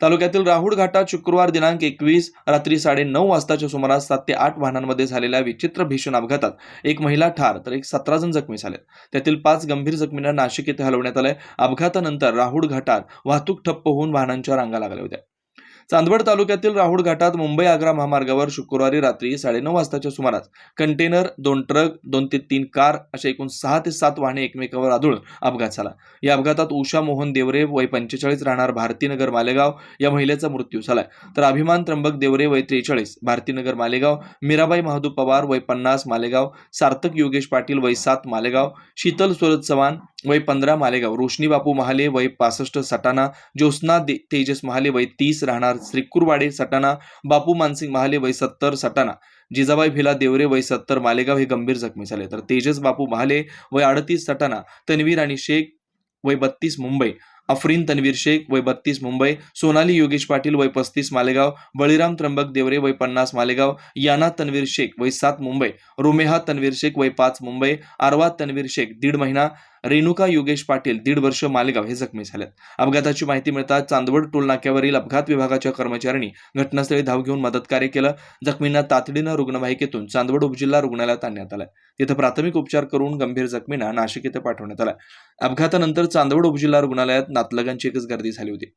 तालुक्यातील राहुड घाटात शुक्रवार दिनांक एकवीस रात्री साडे नऊ वाजताच्या सुमारास सात ते आठ वाहनांमध्ये झालेल्या विचित्र भीषण अपघातात एक महिला ठार तर एक सतरा जण जखमी झाले त्यातील पाच गंभीर जखमींना नाशिक येथे हलवण्यात आलंय. अपघातानंतर राहुड घाटात वाहतूक ठप्प होऊन वाहनांच्या रांगा लागल्या होत्या. चांदवड तालुक्यातील राहुड घाटात मुंबई आग्रा महामार्गावर शुक्रवारी रात्री साडेनऊ वाजताच्या सुमारास कंटेनर दोन ट्रक दोन ते तीन कार अशा एकूण सहा ते सात वाहने एकमेकावर आदळून अपघात झाला. या अपघातात उषा मोहन देवरे वय पंचेचाळीस राहणार भारतीनगर मालेगाव या महिलेचा मृत्यू झालाय. तर अभिमान त्र्यंबक देवरे वय त्रेचाळीस भारतीनगर मालेगाव मीराबाई महादू पवार वय पन्नास मालेगाव सार्थक योगेश पाटील वय सात मालेगाव शीतल सुरत चव्हाण वय पंधरा मालेगाव रोशनी बापू महाले वय पासष्ट सटाणा ज्योत्स्ना दे- तेजस महाले वय तीस राहणार श्रीकुरवाडे सटाणा बापू मानसिंग महाले वय सत्तर सटाणा जिजाबाई भिला देवरे वय सत्तर मालेगाव हे गंभीर जखमी झाले. तर तेजस बापू महाले वय अडतीस सटाणा तन्वीर आणि शेख वय बत्तीस मुंबई अफरीन तन्वीर शेख वय बत्तीस मुंबई सोनाली योगेश पाटील वय पस्तीस मालेगाव बळीराम त्र्यंबक देवरे वय पन्नास मालेगाव याना तन्वीर शेख वय सात मुंबई रुमेहा तन्वीर शेख वय पाच मुंबई आरवा तन्वीर शेख दीड महिना रेणुका योगेश पाटील दीड वर्ष मालेगाव हे जखमी झालेत. अपघाताची माहिती मिळताच चांदवड टोल नाक्यावरील अपघात विभागाच्या कर्मचाऱ्यांनी घटनास्थळी धाव घेऊन मदतकार्य केलं. जखमींना तातडीनं रुग्णवाहिकेतून चांदवड उपजिल्हा रुग्णालयात आणण्यात आलं. तिथं प्राथमिक उपचार करून गंभीर जखमींना नाशिक येथे पाठवण्यात आलं. अपघातानंतर चांदवड उपजिल्हा रुग्णालयात नातलगांची एकच गर्दी झाली होती.